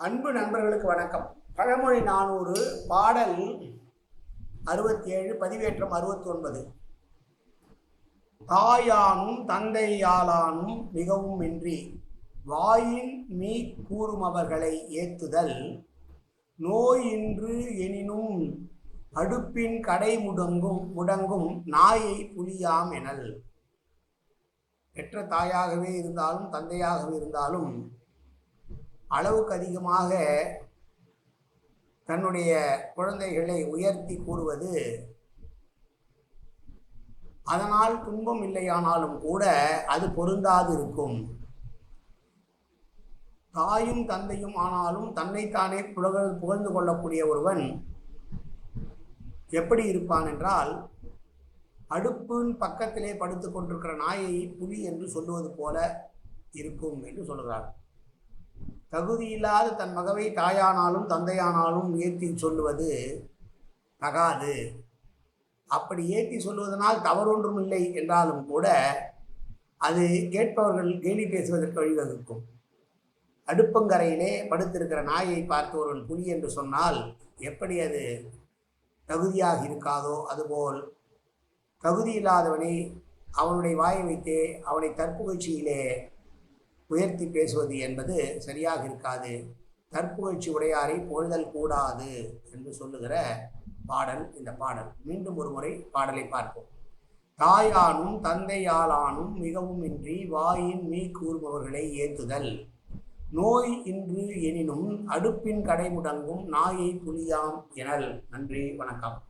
அன்பு நண்பர்களுக்கு வணக்கம். பழமொழி நானூறு பாடல் அறுபத்தி ஏழு பதிவேற்றம் அறுபத்தி ஒன்பது தாயானும் தந்தையாலானும் மிகவும் இன்றி வாயின் மீ கூறுமவர்களை ஏத்துதல் நோயின்று எனினும் அடுப்பின் கடை முடங்கும் முடங்கும் நாயை புலியாம் எனல். பெற்ற தாயாகவே இருந்தாலும் தந்தையாகவே இருந்தாலும் அளவுக்கு அதிகமாக தன்னுடைய குழந்தைகளை உயர்த்தி கூறுவது. அதனால் துன்பம் இல்லையானாலும் கூட அது பொருந்தாது இருக்கும் தாயும் தந்தையும் ஆனாலும் தன்னைத்தானே புகழ் புகழ்ந்து கொள்ளக்கூடிய ஒருவன் எப்படி இருப்பான் என்றால் அடுப்பின் பக்கத்திலே படுத்து கொண்டிருக்கிற நாயை புலி என்று சொல்லுவது போல இருக்கும் என்று சொல்கிறார். தகுதியில்லாத தன் மகவை தாயானாலும் தந்தையானாலும் ஏற்றி சொல்லுவது தகாது. அப்படி ஏற்றி சொல்வதனால் தவறொன்றும் இல்லை என்றாலும் கூட அது கேட்பவர்கள் கேலி பேசுவதற்கு வழிவகுக்கும். அடுப்பங்கரையிலே படுத்திருக்கிற நாயை பார்த்து ஒருவன் புலி என்று சொன்னால் எப்படி அது தகுதியாக இருக்காதோ அதுபோல் தகுதி இல்லாதவனை அவனுடைய வாயை வைத்தே அவனை தற்புகழ்ச்சியிலே உயர்த்தி பேசுவது என்பது சரியாக இருக்காது. தற்புகழ்ச்சி உடையாரை பொழுதல் கூடாது என்று சொல்லுகிற பாடல் இந்த பாடல். மீண்டும் ஒரு முறை பாடலை பார்ப்போம். தாயானும் தந்தையாலானும் மிகவும் இன்றி வாயின் மீ கூறுபவர்களை ஏத்துதல். நோய் இன்று எனினும் அடுப்பின் கடை முடங்கும் நாயை புலியாம் எனல். நன்றி வணக்கம்.